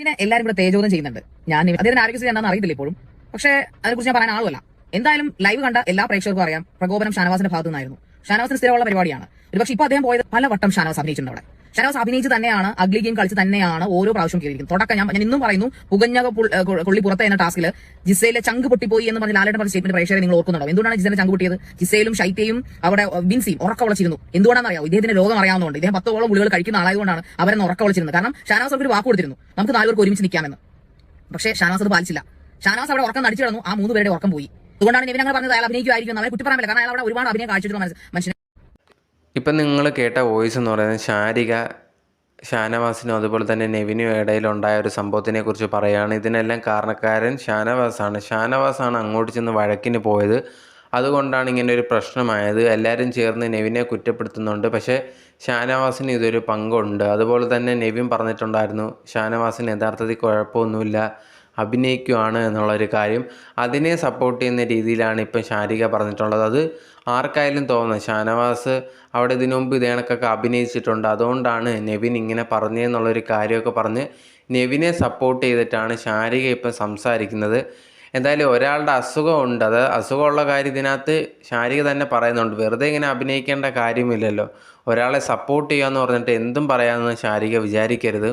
പിന്നെ എല്ലാവരും ഇവിടെ തേജോധം ചെയ്യുന്നുണ്ട്. ഞാൻ അദ്ദേഹത്തിന് ആരോഗ്യസ്ഥിതി എന്താണെന്ന് അറിയത്തില്ല ഇപ്പോഴും. പക്ഷേ അതിനെക്കുറിച്ച് ഞാൻ പറയാൻ ആളുമല്ല. എന്തായാലും ലൈവ് കണ്ട എല്ലാ പ്രേക്ഷകർക്കും അറിയാം പ്രകോപനം ഷാനവാസിന്റെ ഭാഗത്തു നിന്നായിരുന്നു ഷാനവാസിന് സ്ഥിരമുള്ള പരിപാടിയാണ്. ഒരുപക്ഷെ ഇപ്പൊ അദ്ദേഹം പോയത് പല വട്ടം ഷാനവാസ് അഭിനയിച്ചിട്ടുണ്ട് അവിടെ. ഷാനവാസ് അഭിനയിച്ച് തന്നെയാണ് അഗ്ലി ഗെയിം കളിച്ച് തന്നെയാണ് ഓരോ പ്രാവശ്യം കയറിയിരിക്കുന്നത്. തുടക്കം ഞാൻ ഞാൻ ഇന്നും പറയുന്നു പുകഞ്ഞ കൊള്ളി പുറത്തെ എന്ന ടാസ്കിൽ ജിസയിലെ ചങ്ക് പൊട്ടിപ്പോയി എന്ന് പറഞ്ഞ ലാലേട്ടൻ പറഞ്ഞ സ്റ്റേറ്റ്മെന്റ് പ്രേക്ഷകരെ നിങ്ങൾ ഓർക്കുന്നുണ്ടോ? എന്തുകൊണ്ടാണ് ജിസയിലെ ചങ്ക് പൊട്ടിയത്? ജിസയിലും ഷൈറ്റയും അവിടെ വിൻസിയും ഉറക്ക വിളിച്ചിരുന്നു എന്തുകൊണ്ടാണെന്ന് അറിയാം ഇദ്ദേഹത്തിന്റെ രോഗം അറിയാവുന്നതുകൊണ്ട്. ഇദ്ദേഹം പത്തോളം ഗുളികൾ കഴിക്കുന്ന ആളായതുകൊണ്ടാണ് അവരെന്ന് ഉറക്ക വിളിച്ചിരുന്നത് കാരണം ഷാനാസ് അവർക്ക് ഒരു വാക്ക് കൊടുത്തിരുന്നു. നമുക്ക് നാലുപേർക്ക് ഒരുമിച്ച് നിൽക്കാമെന്ന്. പക്ഷേ ഷാനാസ് അത് പാലിച്ചില്ല. ഷാനാസ് അവിടെ ഉറക്കം നടിച്ചു ആ മൂന്ന് പേരുടെ ഉറക്കം പോയി. അതുകൊണ്ടാണ് ഞാൻ അങ്ങനെ പറഞ്ഞത്. അയാൾ അഭിനയിക്കുമായിരിക്കും അവരെ കുറ്റം പറയാൻ കാരണം അയാൾ അവിടെ ഒരുപാട് അഭിനയം കാഴ്ചവെച്ചിട്ടുള്ള മനസ്സ്- മനുഷ്യൻ ഇപ്പം നിങ്ങൾ കേട്ട വോയിസ് എന്ന് പറയുന്നത് ശാരിക ഷാനവാസിനും അതുപോലെ തന്നെ നെവിനും ഇടയിലുണ്ടായ ഒരു സംഭവത്തിനെ കുറിച്ച് പറയുകയാണ്. ഇതിനെല്ലാം കാരണക്കാരൻ ഷാനവാസാണ്. ഷാനവാസാണ് അങ്ങോട്ട് ചെന്ന് വഴക്കിന് പോയത്. അതുകൊണ്ടാണ് ഇങ്ങനെ ഒരു പ്രശ്നമായത്. എല്ലാവരും ചേർന്ന് നെവിനെ കുറ്റപ്പെടുത്തുന്നുണ്ട്. പക്ഷേ ഷാനവാസിന് ഇതൊരു പങ്കുണ്ട്. അതുപോലെ തന്നെ നെവിൻ പറഞ്ഞിട്ടുണ്ടായിരുന്നു ഷാനവാസിന് യഥാർത്ഥത്തിൽ കുഴപ്പമൊന്നുമില്ല. അഭിനയിക്കുവാണ് എന്നുള്ളൊരു കാര്യം അതിനെ സപ്പോർട്ട് ചെയ്യുന്ന രീതിയിലാണ് ഇപ്പം ശാരിക പറഞ്ഞിട്ടുള്ളത്. അത് ആർക്കായാലും തോന്നുന്നത്. ഷാനവാസ് അവിടെ ഇതിനു മുമ്പ് ഇതേ കണക്കൊക്കെ അഭിനയിച്ചിട്ടുണ്ട്. അതുകൊണ്ടാണ് നെവിൻ ഇങ്ങനെ പറഞ്ഞതെന്നുള്ളൊരു കാര്യമൊക്കെ പറഞ്ഞ് നെവിനെ സപ്പോർട്ട് ചെയ്തിട്ടാണ് ശാരിക ഇപ്പം സംസാരിക്കുന്നത്. എന്തായാലും ഒരാളുടെ അസുഖമുണ്ട് അത് അസുഖമുള്ള കാര്യം ഇതിനകത്ത് ശാരിക തന്നെ പറയുന്നുണ്ട്. വെറുതെ ഇങ്ങനെ അഭിനയിക്കേണ്ട കാര്യമില്ലല്ലോ. ഒരാളെ സപ്പോർട്ട് ചെയ്യാന്ന് പറഞ്ഞിട്ട് എന്തും പറയാമെന്ന് ശാരിക വിചാരിക്കരുത്.